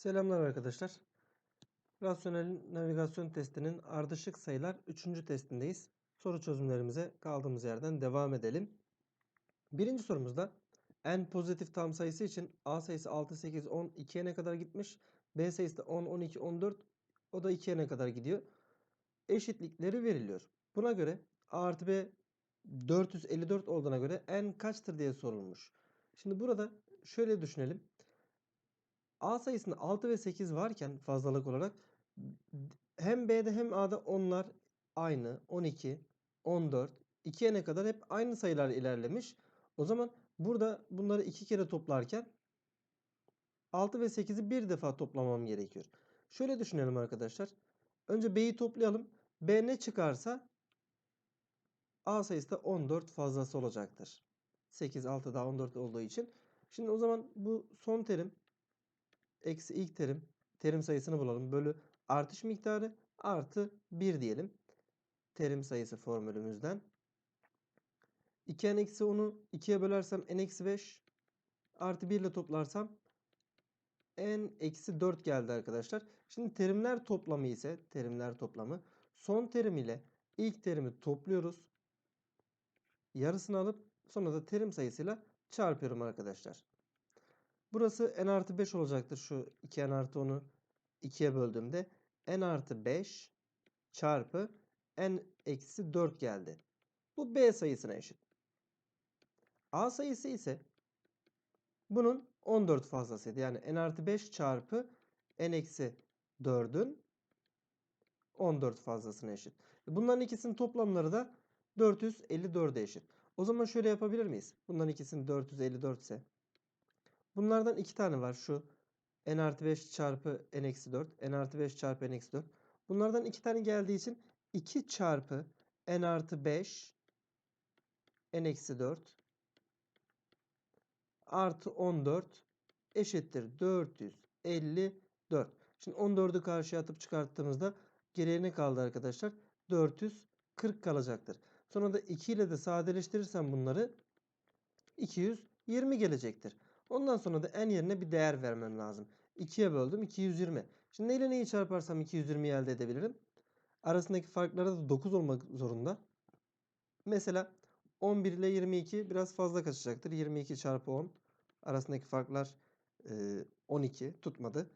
Selamlar arkadaşlar. Rasyonel navigasyon testinin ardışık sayılar 3. testindeyiz. Soru çözümlerimize kaldığımız yerden devam edelim. Birinci sorumuzda n pozitif tam sayısı için a sayısı 6, 8, 10, 2'ye ne kadar gitmiş? b sayısı da 10, 12, 14 o da 2'ye ne kadar gidiyor? Eşitlikleri veriliyor. Buna göre a artı b 454 olduğuna göre n kaçtır diye sorulmuş. Şimdi burada şöyle düşünelim. A sayısında 6 ve 8 varken fazlalık olarak hem B'de hem A'da onlar aynı 12, 14, 2'ye ne kadar hep aynı sayılar ilerlemiş. O zaman burada bunları iki kere toplarken 6 ve 8'i bir defa toplamam gerekiyor. Şöyle düşünelim arkadaşlar. Önce B'yi toplayalım. B ne çıkarsa A sayısı da 14 fazlası olacaktır. 8, 6 daha 14 olduğu için. Şimdi o zaman bu son terim eksi ilk terim terim sayısını bulalım. Bölü artış miktarı artı 1 diyelim. Terim sayısı formülümüzden. 2n eksi 10'u 2'ye bölersem n eksi 5 artı 1 ile toplarsam n eksi 4 geldi arkadaşlar. Şimdi terimler toplamı ise terimler toplamı son terim ile ilk terimi topluyoruz. Yarısını alıp sonra da terim sayısıyla çarpıyorum arkadaşlar. Burası n artı 5 olacaktır. Şu 2n artı 10'u 2'ye böldüğümde n artı 5 çarpı n eksi 4 geldi. Bu b sayısına eşit. a sayısı ise bunun 14 fazlasıydı. Yani n artı 5 çarpı n eksi 4'ün 14 fazlasına eşit. Bunların ikisinin toplamları da 454'e eşit. O zaman şöyle yapabilir miyiz? Bunların ikisinin 454 ise Bunlardan iki tane var. Şu n artı 5 çarpı n eksi 4. n artı 5 çarpı n eksi 4. Bunlardan iki tane geldiği için 2 çarpı n artı 5 n eksi 4 artı 14 eşittir 454. Şimdi 14'ü karşıya atıp çıkarttığımızda geriye ne kaldı arkadaşlar? 440 kalacaktır. Sonra da 2 ile de sadeleştirirsem bunları 220 gelecektir. Ondan sonra da n yerine bir değer vermem lazım. 2'ye böldüm 220. Şimdi neyle neyi çarparsam 220'yi elde edebilirim? Arasındaki farkları da 9 olmak zorunda. Mesela 11 ile 22 biraz fazla kaçacaktır. 22 çarpı 10 arasındaki farklar 12 tutmadı.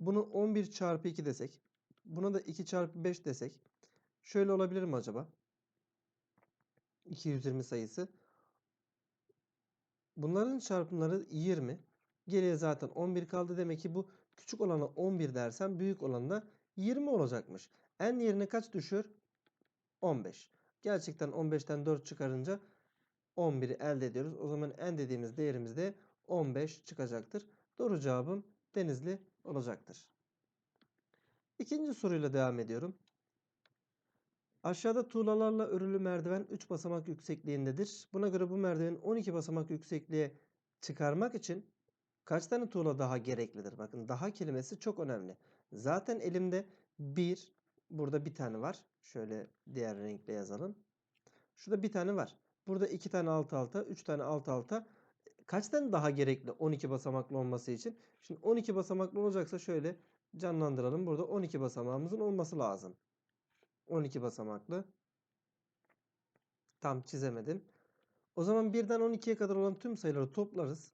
Bunu 11 çarpı 2 desek. Buna da 2 çarpı 5 desek. Şöyle olabilir mi acaba? 220 sayısı. Bunların çarpımları 20. Geriye zaten 11 kaldı. Demek ki bu küçük olana 11 dersem büyük olanda 20 olacakmış. En yerine kaç düşür? 15. Gerçekten 15'ten 4 çıkarınca 11'i elde ediyoruz. O zaman en dediğimiz değerimiz de 15 çıkacaktır. Doğru cevabım Denizli olacaktır. İkinci soruyla devam ediyorum. Aşağıda tuğlalarla örülü merdiven 3 basamak yüksekliğindedir. Buna göre bu merdivenin 12 basamak yüksekliğe çıkarmak için kaç tane tuğla daha gereklidir? Bakın daha kelimesi çok önemli. Zaten elimde bir, burada bir tane var. Şöyle diğer renkle yazalım. Şurada bir tane var. Burada iki tane alt alta, üç tane alt alta. Kaç tane daha gerekli 12 basamaklı olması için? Şimdi 12 basamaklı olacaksa şöyle canlandıralım. Burada 12 basamağımızın olması lazım. 12 basamaklı. Tam çizemedim. O zaman 1'den 12'ye kadar olan tüm sayıları toplarız.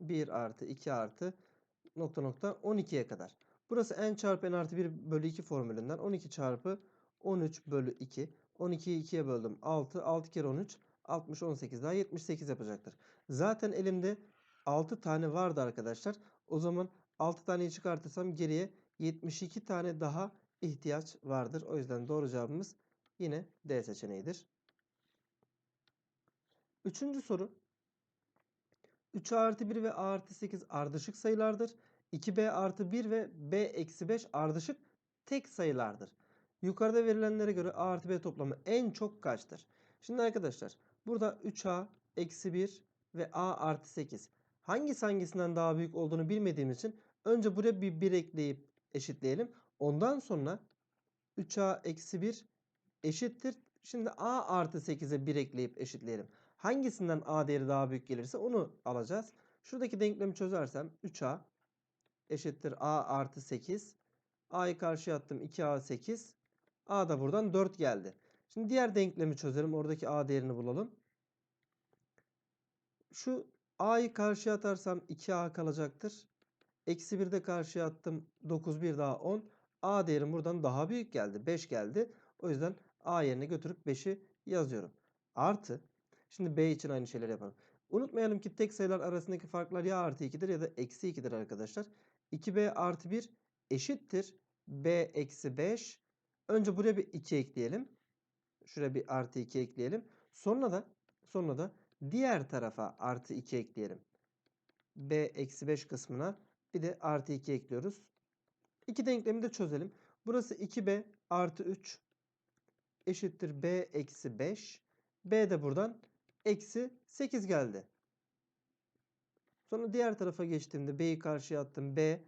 1 artı 2 artı nokta nokta 12'ye kadar. Burası n çarpı n artı 1 bölü 2 formülünden 12 çarpı 13 bölü 2. 12'yi 2'ye böldüm 6. 6 kere 13 60 18 daha 78 yapacaktır. Zaten elimde 6 tane vardı arkadaşlar. O zaman 6 taneyi çıkartırsam geriye 72 tane daha ihtiyaç vardır. O yüzden doğru cevabımız yine D seçeneğidir. Üçüncü soru. 3A artı 1 ve A artı 8 ardışık sayılardır. 2B artı 1 ve B eksi 5 ardışık tek sayılardır. Yukarıda verilenlere göre A artı B toplamı en çok kaçtır? Şimdi arkadaşlar burada 3A eksi 1 ve A artı 8 hangisi hangisinden daha büyük olduğunu bilmediğimiz için önce buraya bir 1 ekleyip eşitleyelim. Ondan sonra 3a eksi 1 eşittir. Şimdi a artı 8'e 1 ekleyip eşitleyelim. Hangisinden a değeri daha büyük gelirse onu alacağız. Şuradaki denklemi çözersem 3a eşittir A artı 8. A'yı karşıya attım 2A 8. A da buradan 4 geldi. Şimdi diğer denklemi çözelim. Oradaki A değerini bulalım. Şu A'yı karşıya atarsam 2A kalacaktır. Eksi 1 de karşıya attım. 9 bir daha 10. A değerim buradan daha büyük geldi. 5 geldi. O yüzden A yerine götürüp 5'i yazıyorum. Artı. Şimdi B için aynı şeyleri yapalım. Unutmayalım ki tek sayılar arasındaki farklar ya artı 2'dir ya da eksi 2'dir arkadaşlar. 2B artı 1 eşittir. B eksi 5. Önce buraya bir 2 ekleyelim. Şuraya bir artı 2 ekleyelim. Sonra da sonra da diğer tarafa artı 2 ekleyelim. B eksi 5 kısmına bir de artı 2 ekliyoruz. İki denklemi de çözelim. Burası 2B artı 3 eşittir B eksi 5. B de buradan eksi 8 geldi. Sonra diğer tarafa geçtiğimde B'yi karşıya attım. B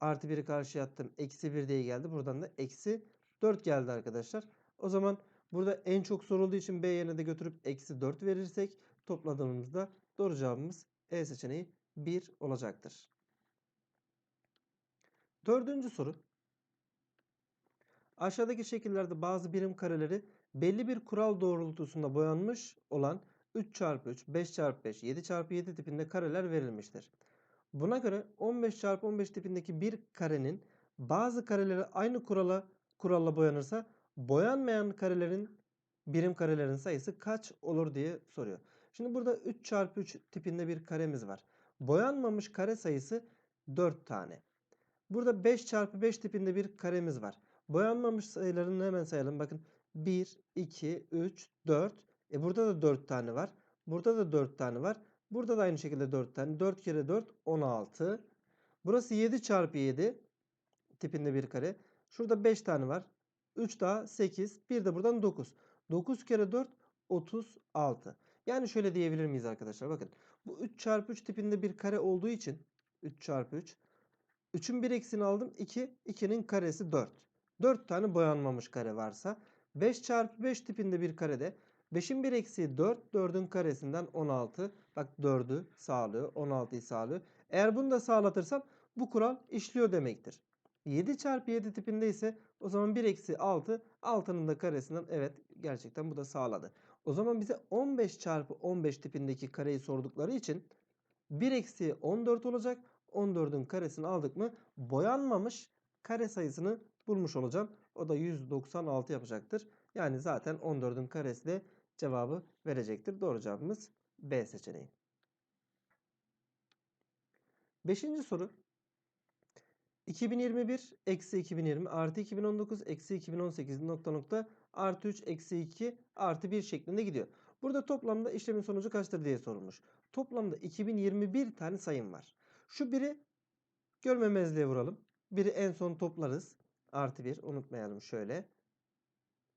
artı 1'i karşıya attım. Eksi 1 diye geldi. Buradan da eksi 4 geldi arkadaşlar. O zaman burada en çok sorulduğu için B yerine de götürüp eksi 4 verirsek topladığımızda doğru cevabımız E seçeneği 1 olacaktır. Dördüncü soru. Aşağıdaki şekillerde bazı birim kareleri belli bir kural doğrultusunda boyanmış olan 3 çarpı 3, 5 çarpı 5, 7 çarpı 7 tipinde kareler verilmiştir. Buna göre 15 çarpı 15 tipindeki bir karenin bazı kareleri aynı kurala kuralla boyanırsa boyanmayan karelerin birim karelerin sayısı kaç olur diye soruyor. Şimdi burada 3 çarpı 3 tipinde bir karemiz var. Boyanmamış kare sayısı 4 tane. Burada 5 çarpı 5 tipinde bir karemiz var. Boyanmamış sayılarını hemen sayalım. Bakın 1, 2, 3, 4. E burada da 4 tane var. Burada da 4 tane var. Burada da aynı şekilde 4 tane. 4 kere 4 16. Burası 7 çarpı 7 tipinde bir kare. Şurada 5 tane var. 3 daha 8. Bir de buradan 9. 9 kere 4 36. Yani şöyle diyebilir miyiz arkadaşlar? Bakın bu 3 çarpı 3 tipinde bir kare olduğu için 3 çarpı 3 3'ün bir eksini aldım. 2. 2'nin karesi 4. 4 tane boyanmamış kare varsa 5 çarpı 5 tipinde bir karede 5'in bir eksiği 4. 4'ün karesinden 16. Bak 4'ü sağlıyor. 16'yı sağlıyor. Eğer bunu da sağlatırsam bu kural işliyor demektir. 7 çarpı 7 tipinde ise o zaman 1 eksi 6. 6'nın da karesinden evet gerçekten bu da sağladı. O zaman bize 15 çarpı 15 tipindeki kareyi sordukları için 1 eksi 14 olacak. 14'ün karesini aldık mı boyanmamış kare sayısını bulmuş olacağım. O da 196 yapacaktır. Yani zaten 14'ün karesi de cevabı verecektir. Doğru cevabımız B seçeneği. Beşinci soru. 2021 eksi 2020 artı 2019 eksi 2018 nokta nokta artı 3 eksi 2 artı 1 şeklinde gidiyor. Burada toplamda işlemin sonucu kaçtır diye sorulmuş. Toplamda 2021 tane sayım var. Şu biri görmemezliğe vuralım. Biri en son toplarız. Artı 1 unutmayalım şöyle.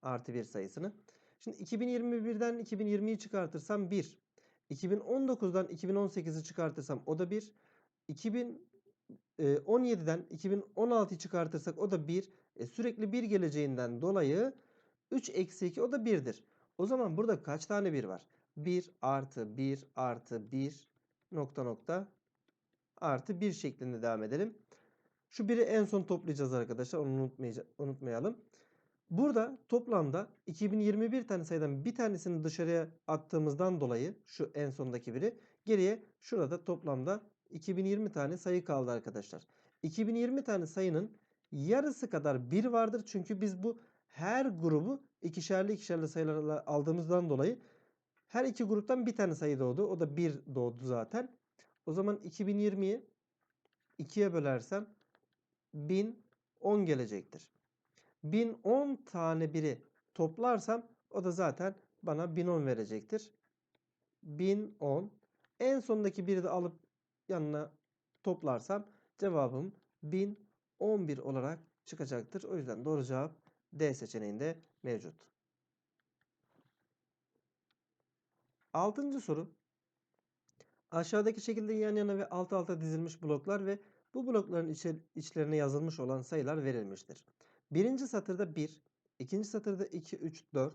Artı 1 sayısını. Şimdi 2021'den 2020'yi çıkartırsam 1. 2019'dan 2018'i çıkartırsam o da 1. 2017'den 2016'yı çıkartırsak o da 1. E, sürekli 1 geleceğinden dolayı 3 eksi 2 o da 1'dir. O zaman burada kaç tane 1 var? 1 artı 1 artı 1 nokta nokta artı 1 şeklinde devam edelim. Şu biri en son toplayacağız arkadaşlar. Onu unutmayalım. Burada toplamda 2021 tane sayıdan bir tanesini dışarıya attığımızdan dolayı şu en sondaki biri geriye şurada toplamda 2020 tane sayı kaldı arkadaşlar. 2020 tane sayının yarısı kadar 1 vardır. Çünkü biz bu her grubu ikişerli ikişerli sayılarla aldığımızdan dolayı her iki gruptan bir tane sayı doğdu. O da 1 doğdu zaten. O zaman 2020'yi 2'ye bölersem 1010 gelecektir. 1010 tane biri toplarsam o da zaten bana 1010 verecektir. 1010. En sondaki biri de alıp yanına toplarsam cevabım 1011 olarak çıkacaktır. O yüzden doğru cevap D seçeneğinde mevcut. Altıncı soru. Aşağıdaki şekilde yan yana ve alt alta dizilmiş bloklar ve bu blokların içlerine yazılmış olan sayılar verilmiştir. Birinci satırda 1, ikinci satırda 2, 3, 4,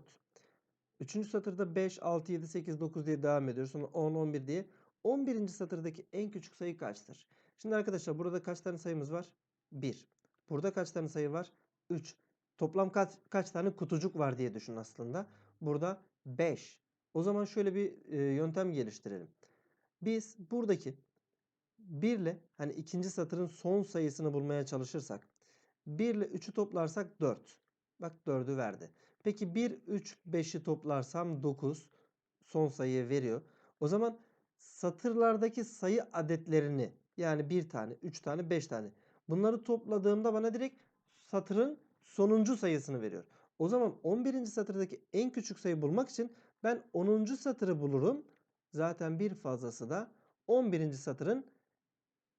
üçüncü satırda 5, 6, 7, 8, 9 diye devam ediyor. Sonra 10, 11 diye. 11. satırdaki en küçük sayı kaçtır? Şimdi arkadaşlar burada kaç tane sayımız var? 1. Burada kaç tane sayı var? 3. Toplam kaç, kaç tane kutucuk var diye düşün aslında. Burada 5. O zaman şöyle bir e, yöntem geliştirelim. Biz buradaki 1 ile hani ikinci satırın son sayısını bulmaya çalışırsak 1 ile 3'ü toplarsak 4. Bak 4'ü verdi. Peki 1, 3, 5'i toplarsam 9 son sayıyı veriyor. O zaman satırlardaki sayı adetlerini yani 1 tane, 3 tane, 5 tane bunları topladığımda bana direkt satırın sonuncu sayısını veriyor. O zaman 11. satırdaki en küçük sayı bulmak için ben 10. satırı bulurum. Zaten bir fazlası da 11. satırın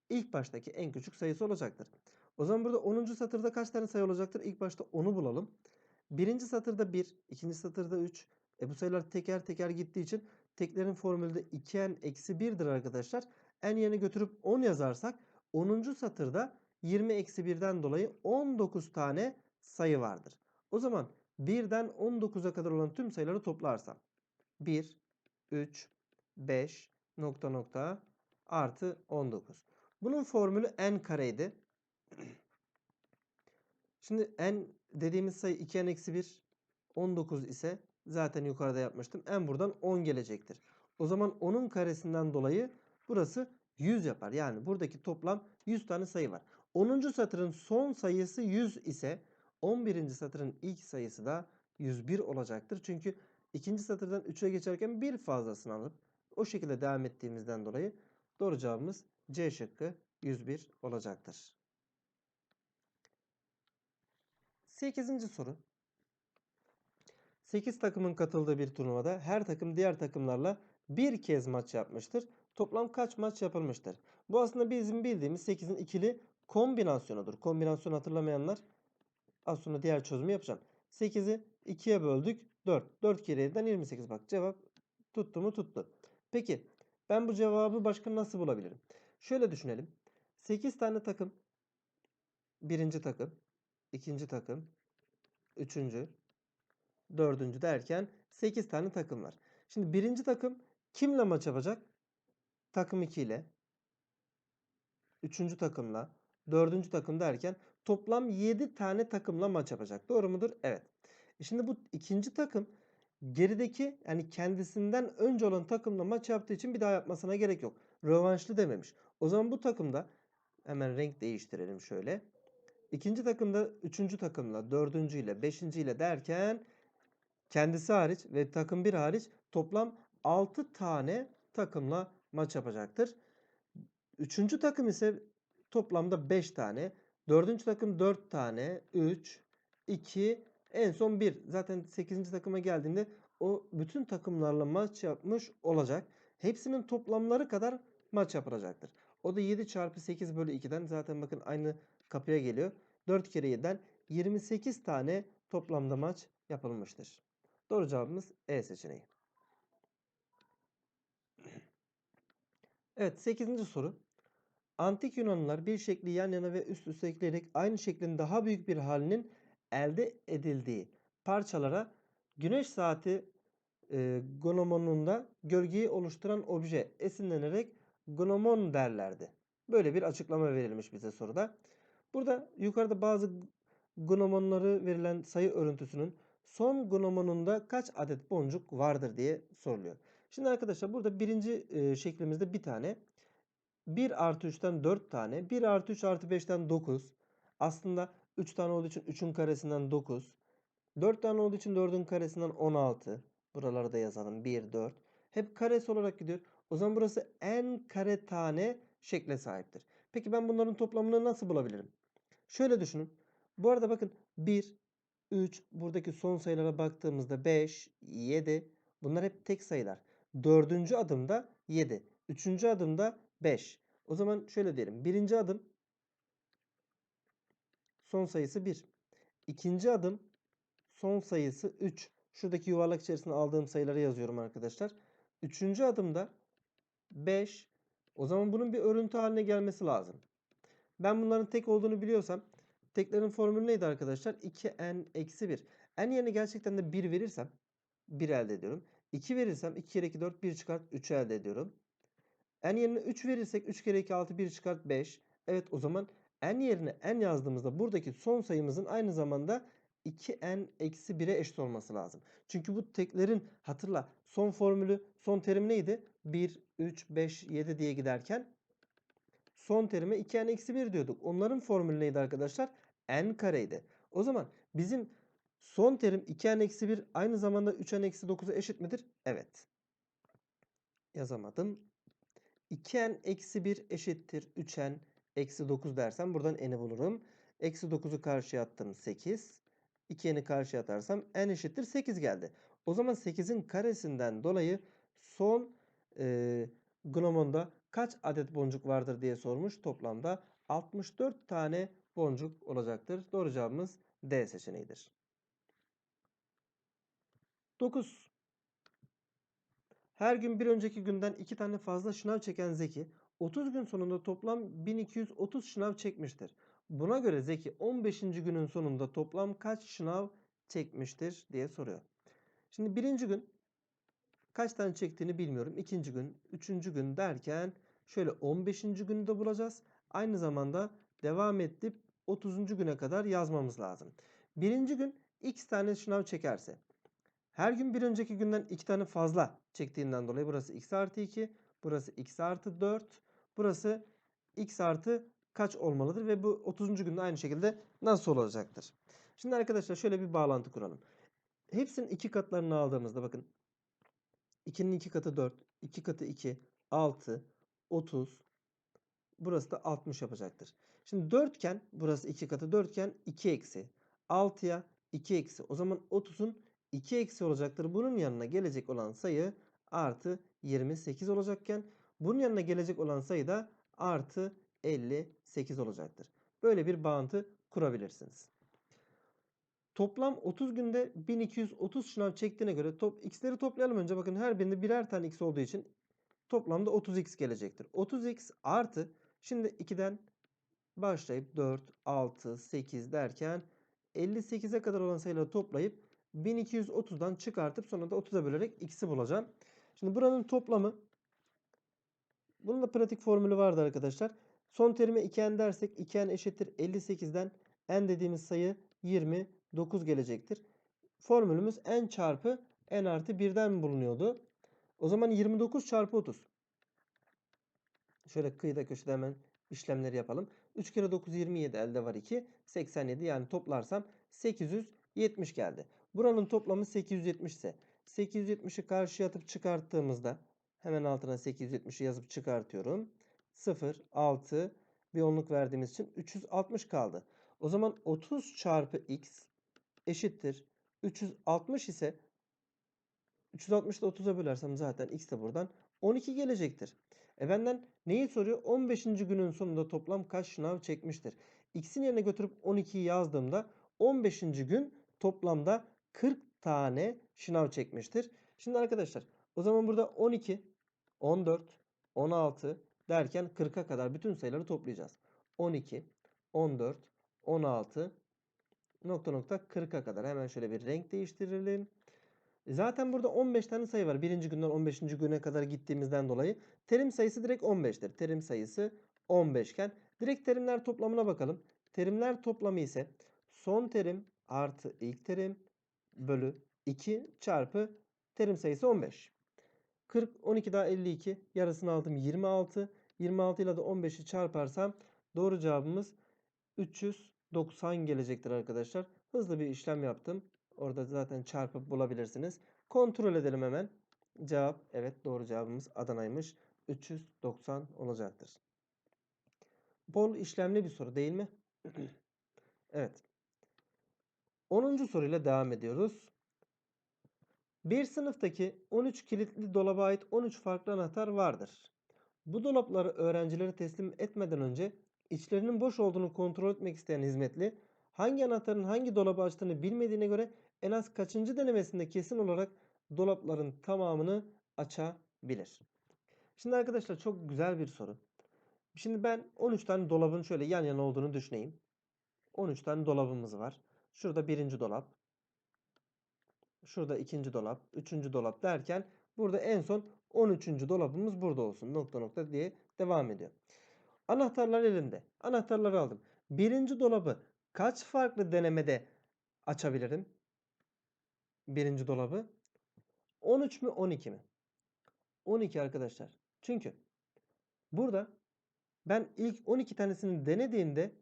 ilk baştaki en küçük sayısı olacaktır. O zaman burada 10. satırda kaç tane sayı olacaktır? İlk başta onu bulalım. Birinci satırda 1, ikinci satırda 3. E bu sayılar teker teker gittiği için teklerin formülü de 2n eksi 1'dir arkadaşlar. n yerine götürüp 10 yazarsak 10. satırda 20 eksi 1'den dolayı 19 tane sayı vardır. O zaman 1'den 19'a kadar olan tüm sayıları toplarsam 1, 3, 5, nokta nokta artı 19. Bunun formülü n kareydi. Şimdi n dediğimiz sayı 2n eksi 1 19 ise zaten yukarıda yapmıştım. n buradan 10 gelecektir. O zaman 10'un karesinden dolayı burası 100 yapar. Yani buradaki toplam 100 tane sayı var. 10. satırın son sayısı 100 ise 11. satırın ilk sayısı da 101 olacaktır. Çünkü ikinci satırdan 3'e geçerken bir fazlasını alıp o şekilde devam ettiğimizden dolayı doğru cevabımız C şıkkı 101 olacaktır. 8. soru. 8 takımın katıldığı bir turnuvada her takım diğer takımlarla bir kez maç yapmıştır. Toplam kaç maç yapılmıştır? Bu aslında bizim bildiğimiz 8'in ikili kombinasyonudur. Kombinasyon hatırlamayanlar az sonra diğer çözümü yapacağım. 8'i 2'ye böldük 4. 4 kere 7'den 28 bak cevap tuttu mu tuttu. Peki ben bu cevabı başka nasıl bulabilirim? Şöyle düşünelim. 8 tane takım birinci takım, ikinci takım, üçüncü, dördüncü derken 8 tane takım var. Şimdi birinci takım kimle maç yapacak? Takım 2 ile. Üçüncü takımla. Dördüncü takım derken toplam 7 tane takımla maç yapacak. Doğru mudur? Evet. E şimdi bu ikinci takım gerideki yani kendisinden önce olan takımla maç yaptığı için bir daha yapmasına gerek yok. Rövanşlı dememiş. O zaman bu takımda hemen renk değiştirelim şöyle. İkinci takımda üçüncü takımla, dördüncü ile, beşinci ile derken kendisi hariç ve takım bir hariç toplam 6 tane takımla maç yapacaktır. Üçüncü takım ise toplamda 5 tane. Dördüncü takım 4 tane. 3, 2, en son 1. Zaten 8. takıma geldiğinde o bütün takımlarla maç yapmış olacak. Hepsinin toplamları kadar maç yapılacaktır. O da 7 çarpı 8 bölü 2'den zaten bakın aynı kapıya geliyor. 4 kere 7'den 28 tane toplamda maç yapılmıştır. Doğru cevabımız E seçeneği. Evet 8. soru. Antik Yunanlılar bir şekli yan yana ve üst üste ekleyerek aynı şeklin daha büyük bir halinin elde edildiği parçalara güneş saati e, gnomonunda gölgeyi oluşturan obje esinlenerek gnomon derlerdi. Böyle bir açıklama verilmiş bize soruda. Burada yukarıda bazı gnomonları verilen sayı örüntüsünün son gnomonunda kaç adet boncuk vardır diye soruluyor. Şimdi arkadaşlar burada birinci e, şeklimizde bir tane. 1 artı 3'ten 4 tane. 1 artı 3 artı 5'ten 9. Aslında 3 tane olduğu için 3'ün karesinden 9. 4 tane olduğu için 4'ün karesinden 16. Buraları da yazalım. 1, 4. Hep karesi olarak gidiyor. O zaman burası n kare tane şekle sahiptir. Peki ben bunların toplamını nasıl bulabilirim? Şöyle düşünün. Bu arada bakın 1, 3, buradaki son sayılara baktığımızda 5, 7. Bunlar hep tek sayılar. Dördüncü adımda 7. Üçüncü adımda 5. O zaman şöyle diyelim. Birinci adım son sayısı 1. İkinci adım son sayısı 3. Şuradaki yuvarlak içerisinde aldığım sayıları yazıyorum arkadaşlar. Üçüncü adımda 5. O zaman bunun bir örüntü haline gelmesi lazım. Ben bunların tek olduğunu biliyorsam teklerin formülü neydi arkadaşlar? 2n eksi 1. n yerine gerçekten de 1 verirsem 1 elde ediyorum. 2 verirsem 2 kere 2 4 1 çıkart 3 elde ediyorum. n yerine 3 verirsek 3 kere 2 6 1 çıkart 5. Evet o zaman n yerine n yazdığımızda buradaki son sayımızın aynı zamanda 2n eksi 1'e eşit olması lazım. Çünkü bu teklerin hatırla son formülü son terim neydi? 1, 3, 5, 7 diye giderken son terime 2n eksi 1 diyorduk. Onların formülü neydi arkadaşlar? n kareydi. O zaman bizim son terim 2n eksi 1 aynı zamanda 3n eksi 9'a eşit midir? Evet. Yazamadım. 2n eksi 1 eşittir 3n eksi 9 dersem buradan n'i bulurum. Eksi 9'u karşıya attım 8. 2n'i karşıya atarsam n eşittir 8 geldi. O zaman 8'in karesinden dolayı son e, gnomonda kaç adet boncuk vardır diye sormuş. Toplamda 64 tane boncuk olacaktır. Doğru cevabımız D seçeneğidir. 9. Her gün bir önceki günden 2 tane fazla şınav çeken Zeki 30 gün sonunda toplam 1230 şınav çekmiştir. Buna göre Zeki 15. günün sonunda toplam kaç şınav çekmiştir diye soruyor. Şimdi birinci gün kaç tane çektiğini bilmiyorum. İkinci gün, üçüncü gün derken şöyle 15. günü de bulacağız. Aynı zamanda devam edip 30. güne kadar yazmamız lazım. Birinci gün x tane şınav çekerse her gün bir önceki günden 2 tane fazla çektiğinden dolayı burası x artı 2, burası x artı 4, burası x artı kaç olmalıdır ve bu 30. günde aynı şekilde nasıl olacaktır? Şimdi arkadaşlar şöyle bir bağlantı kuralım. Hepsinin iki katlarını aldığımızda bakın 2'nin 2 katı 4, 2 katı 2, 6, 30, burası da 60 yapacaktır. Şimdi 4 iken burası 2 katı 4 iken 2 eksi. 6'ya 2 eksi. O zaman 30'un 2 eksi olacaktır. Bunun yanına gelecek olan sayı artı 28 olacakken bunun yanına gelecek olan sayı da artı 58 olacaktır. Böyle bir bağıntı kurabilirsiniz. Toplam 30 günde 1230 şınav çektiğine göre top, x'leri toplayalım önce. Bakın her birinde birer tane x olduğu için toplamda 30x gelecektir. 30x artı şimdi 2'den başlayıp 4, 6, 8 derken 58'e kadar olan sayıları toplayıp 1230'dan çıkartıp sonra da 30'a bölerek x'i bulacağım. Şimdi buranın toplamı bunun da pratik formülü vardı arkadaşlar. Son terime 2n dersek 2n eşittir 58'den n dediğimiz sayı 29 gelecektir. Formülümüz n çarpı n artı 1'den bulunuyordu. O zaman 29 çarpı 30. Şöyle kıyıda köşede hemen işlemleri yapalım. 3 kere 9 27 elde var 2. 87 yani toplarsam 870 geldi. Buranın toplamı 870 ise 870'i karşıya atıp çıkarttığımızda hemen altına 870'i yazıp çıkartıyorum. 0, 6 bir onluk verdiğimiz için 360 kaldı. O zaman 30 çarpı x eşittir. 360 ise 360'da 30'a bölersem zaten x de buradan 12 gelecektir. E benden neyi soruyor? 15. günün sonunda toplam kaç şınav çekmiştir? X'in yerine götürüp 12'yi yazdığımda 15. gün toplamda 40 tane şınav çekmiştir. Şimdi arkadaşlar o zaman burada 12, 14, 16 derken 40'a kadar bütün sayıları toplayacağız. 12, 14, 16 nokta nokta 40'a kadar. Hemen şöyle bir renk değiştirelim. Zaten burada 15 tane sayı var. Birinci günden 15. güne kadar gittiğimizden dolayı. Terim sayısı direkt 15'tir. Terim sayısı 15 iken direkt terimler toplamına bakalım. Terimler toplamı ise son terim artı ilk terim bölü 2 çarpı terim sayısı 15. 40, 12 daha 52. Yarısını aldım 26. 26 ile de 15'i çarparsam doğru cevabımız 390 gelecektir arkadaşlar. Hızlı bir işlem yaptım. Orada zaten çarpıp bulabilirsiniz. Kontrol edelim hemen. Cevap evet doğru cevabımız Adana'ymış. 390 olacaktır. Bol işlemli bir soru değil mi? evet. 10. soruyla devam ediyoruz. Bir sınıftaki 13 kilitli dolaba ait 13 farklı anahtar vardır. Bu dolapları öğrencilere teslim etmeden önce içlerinin boş olduğunu kontrol etmek isteyen hizmetli hangi anahtarın hangi dolabı açtığını bilmediğine göre en az kaçıncı denemesinde kesin olarak dolapların tamamını açabilir. Şimdi arkadaşlar çok güzel bir soru. Şimdi ben 13 tane dolabın şöyle yan yana olduğunu düşüneyim. 13 tane dolabımız var. Şurada birinci dolap. Şurada ikinci dolap. Üçüncü dolap derken bu Burada en son 13. dolabımız burada olsun. Nokta nokta diye devam ediyor. Anahtarlar elimde. Anahtarları aldım. Birinci dolabı kaç farklı denemede açabilirim? Birinci dolabı. 13 mü 12 mi? 12 arkadaşlar. Çünkü burada ben ilk 12 tanesini denediğimde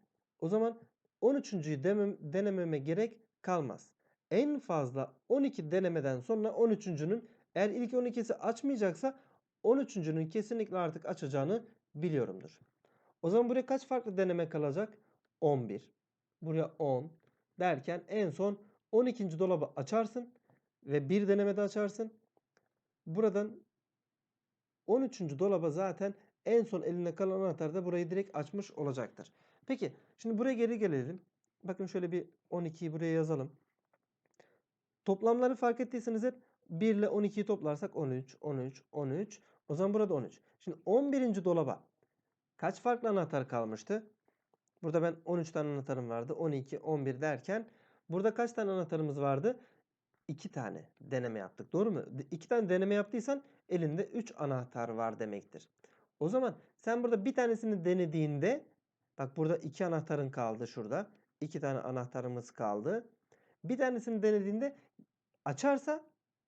o zaman 13.'yü demem, denememe gerek kalmaz. En fazla 12 denemeden sonra 13.'nün eğer ilk 12'si açmayacaksa 13.'nün kesinlikle artık açacağını biliyorumdur. O zaman buraya kaç farklı deneme kalacak? 11. Buraya 10 derken en son 12. dolabı açarsın ve bir denemede açarsın. Buradan 13. dolaba zaten en son eline kalan anahtar da burayı direkt açmış olacaktır. Peki şimdi buraya geri gelelim. Bakın şöyle bir 12'yi buraya yazalım. Toplamları fark ettiyseniz hep 1 ile 12'yi toplarsak 13, 13, 13. O zaman burada 13. Şimdi 11. dolaba kaç farklı anahtar kalmıştı? Burada ben 13 tane anahtarım vardı. 12, 11 derken burada kaç tane anahtarımız vardı? 2 tane deneme yaptık. Doğru mu? 2 tane deneme yaptıysan elinde 3 anahtar var demektir. O zaman sen burada bir tanesini denediğinde bak burada 2 anahtarın kaldı şurada. 2 tane anahtarımız kaldı. Bir tanesini denediğinde açarsa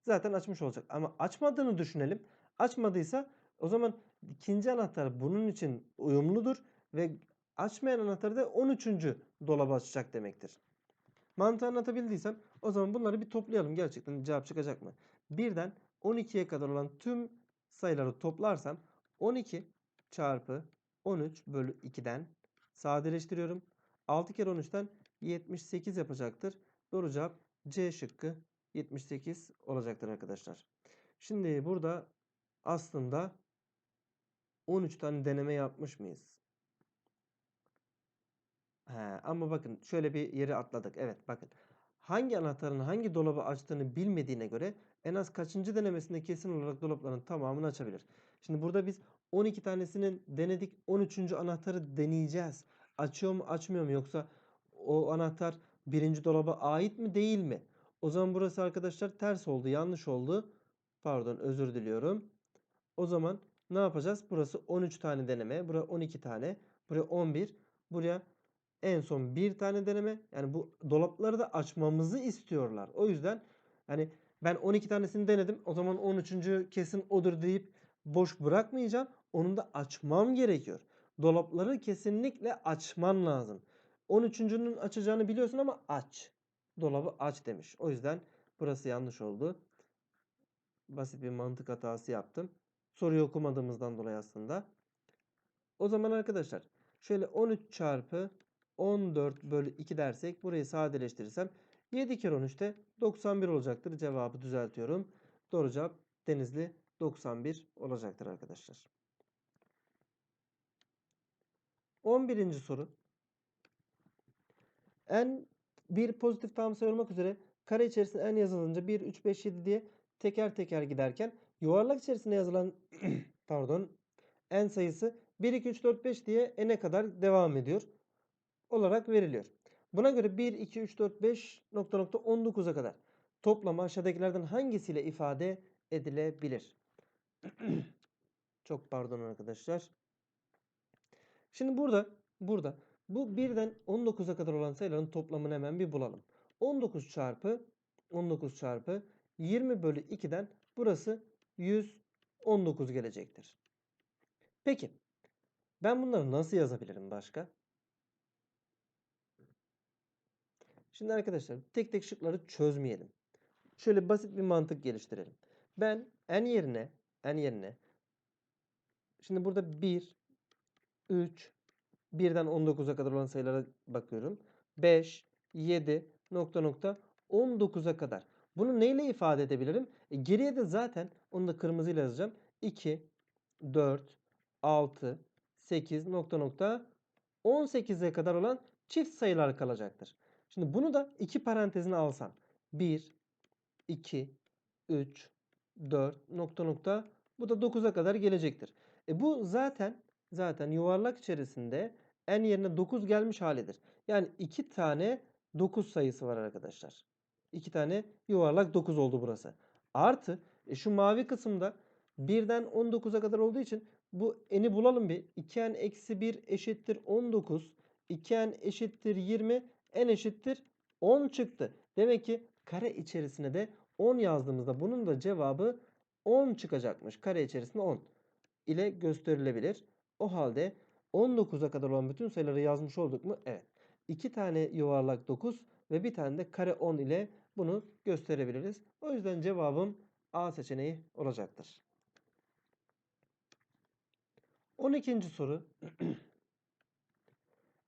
zaten açmış olacak. Ama açmadığını düşünelim. Açmadıysa o zaman ikinci anahtar bunun için uyumludur ve açmayan anahtarı da 13. dolabı açacak demektir. Mantığı anlatabildiysem o zaman bunları bir toplayalım. Gerçekten cevap çıkacak mı? Birden 12'ye kadar olan tüm sayıları toplarsam 12 çarpı 13 bölü 2'den sadeleştiriyorum. 6 kere 13'ten 78 yapacaktır. Doğru cevap C şıkkı 78 olacaktır arkadaşlar. Şimdi burada aslında 13 tane deneme yapmış mıyız? He, ama bakın şöyle bir yeri atladık. Evet bakın. Hangi anahtarın hangi dolabı açtığını bilmediğine göre en az kaçıncı denemesinde kesin olarak dolapların tamamını açabilir. Şimdi burada biz 12 tanesinin denedik. 13. anahtarı deneyeceğiz. Açıyor mu açmıyor mu yoksa o anahtar birinci dolaba ait mi değil mi? O zaman burası arkadaşlar ters oldu yanlış oldu. Pardon özür diliyorum. O zaman ne yapacağız? Burası 13 tane deneme. Buraya 12 tane. Buraya 11. Buraya en son bir tane deneme. Yani bu dolapları da açmamızı istiyorlar. O yüzden hani ben 12 tanesini denedim. O zaman 13. kesin odur deyip boş bırakmayacağım. Onu da açmam gerekiyor. Dolapları kesinlikle açman lazım. 13.'nün açacağını biliyorsun ama aç. Dolabı aç demiş. O yüzden burası yanlış oldu. Basit bir mantık hatası yaptım. Soruyu okumadığımızdan dolayı aslında. O zaman arkadaşlar şöyle 13 çarpı 14 bölü 2 dersek burayı sadeleştirirsem 7 kere 13'te 91 olacaktır. Cevabı düzeltiyorum. Doğru cevap Denizli 91 olacaktır arkadaşlar. 11. soru. En bir pozitif tam sayı olmak üzere kare içerisinde en yazılınca 1, 3, 5, 7 diye teker teker giderken yuvarlak içerisinde yazılan pardon en sayısı 1, 2, 3, 4, 5 diye n'e kadar devam ediyor olarak veriliyor. Buna göre 1, 2, 3, 4, 5 nokta nokta 19'a kadar toplam aşağıdakilerden hangisiyle ifade edilebilir? Çok pardon arkadaşlar. Şimdi burada burada bu birden 19'a kadar olan sayıların toplamını hemen bir bulalım. 19 çarpı 19 çarpı 20 bölü 2'den burası 119 gelecektir. Peki ben bunları nasıl yazabilirim başka? Şimdi arkadaşlar tek tek şıkları çözmeyelim. Şöyle basit bir mantık geliştirelim. Ben en yerine en yerine şimdi burada 1 3 1'den 19'a kadar olan sayılara bakıyorum. 5 7 nokta nokta 19'a kadar. Bunu neyle ifade edebilirim? E, geriye de zaten onu da kırmızıyla yazacağım. 2 4 6 8 nokta nokta 18'e kadar olan çift sayılar kalacaktır. Şimdi bunu da iki parantezine alsam. 1, 2, 3, 4 nokta nokta bu da 9'a kadar gelecektir. E bu zaten zaten yuvarlak içerisinde en yerine 9 gelmiş halidir. Yani 2 tane 9 sayısı var arkadaşlar. 2 tane yuvarlak 9 oldu burası. Artı E şu mavi kısımda 1'den 19'a kadar olduğu için bu eni bulalım bir. 2n eksi 1 eşittir 19. 2n eşittir 20. n eşittir 10 çıktı. Demek ki kare içerisine de 10 yazdığımızda bunun da cevabı 10 çıkacakmış. Kare içerisinde 10 ile gösterilebilir. O halde 19'a kadar olan bütün sayıları yazmış olduk mu? Evet. 2 tane yuvarlak 9 ve bir tane de kare 10 ile bunu gösterebiliriz. O yüzden cevabım A seçeneği olacaktır. 12. soru.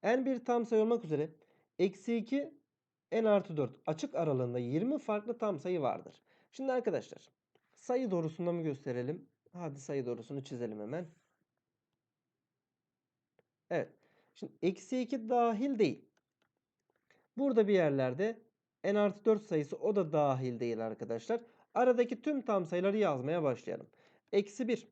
n bir tam sayı olmak üzere eksi 2 n artı 4 açık aralığında 20 farklı tam sayı vardır. Şimdi arkadaşlar sayı doğrusunda mı gösterelim? Hadi sayı doğrusunu çizelim hemen. Evet. Şimdi eksi 2 dahil değil. Burada bir yerlerde n artı 4 sayısı o da dahil değil arkadaşlar. Aradaki tüm tam sayıları yazmaya başlayalım. Eksi 1,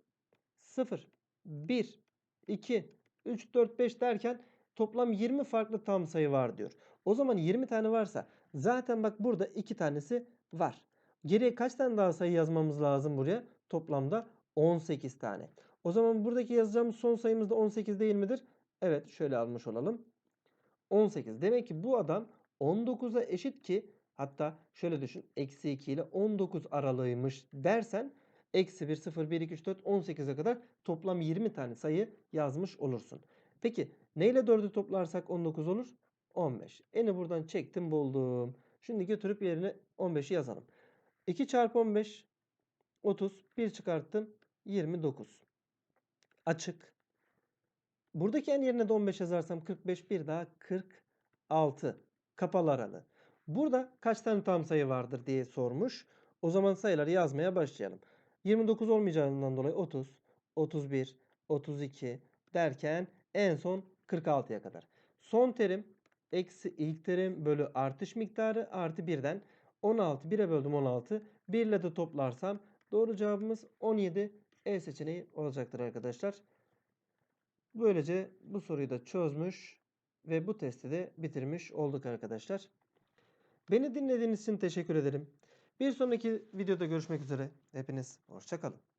0, 1, 2, 3, 4, 5 derken toplam 20 farklı tam sayı var diyor. O zaman 20 tane varsa zaten bak burada 2 tanesi var. Geriye kaç tane daha sayı yazmamız lazım buraya? Toplamda 18 tane. O zaman buradaki yazacağımız son sayımız da 18 değil midir? Evet şöyle almış olalım. 18. Demek ki bu adam 19'a eşit ki hatta şöyle düşün. Eksi 2 ile 19 aralığıymış dersen eksi 1, 0, 1, 2, 3, 4, 18'e kadar toplam 20 tane sayı yazmış olursun. Peki neyle 4'ü toplarsak 19 olur? 15. Eni buradan çektim buldum. Şimdi götürüp yerine 15'i yazalım. 2 çarpı 15 30. 1 çıkarttım 29. Açık. Buradaki en yerine de 15 yazarsam 45 bir daha 46. Kapalı aralı. Burada kaç tane tam sayı vardır diye sormuş. O zaman sayıları yazmaya başlayalım. 29 olmayacağından dolayı 30, 31, 32 derken en son 46'ya kadar. Son terim eksi ilk terim bölü artış miktarı artı 1'den 16. 1'e böldüm 16. 1 ile de toplarsam doğru cevabımız 17. E seçeneği olacaktır arkadaşlar. Böylece bu soruyu da çözmüş ve bu testi de bitirmiş olduk arkadaşlar. Beni dinlediğiniz için teşekkür ederim. Bir sonraki videoda görüşmek üzere. Hepiniz hoşçakalın.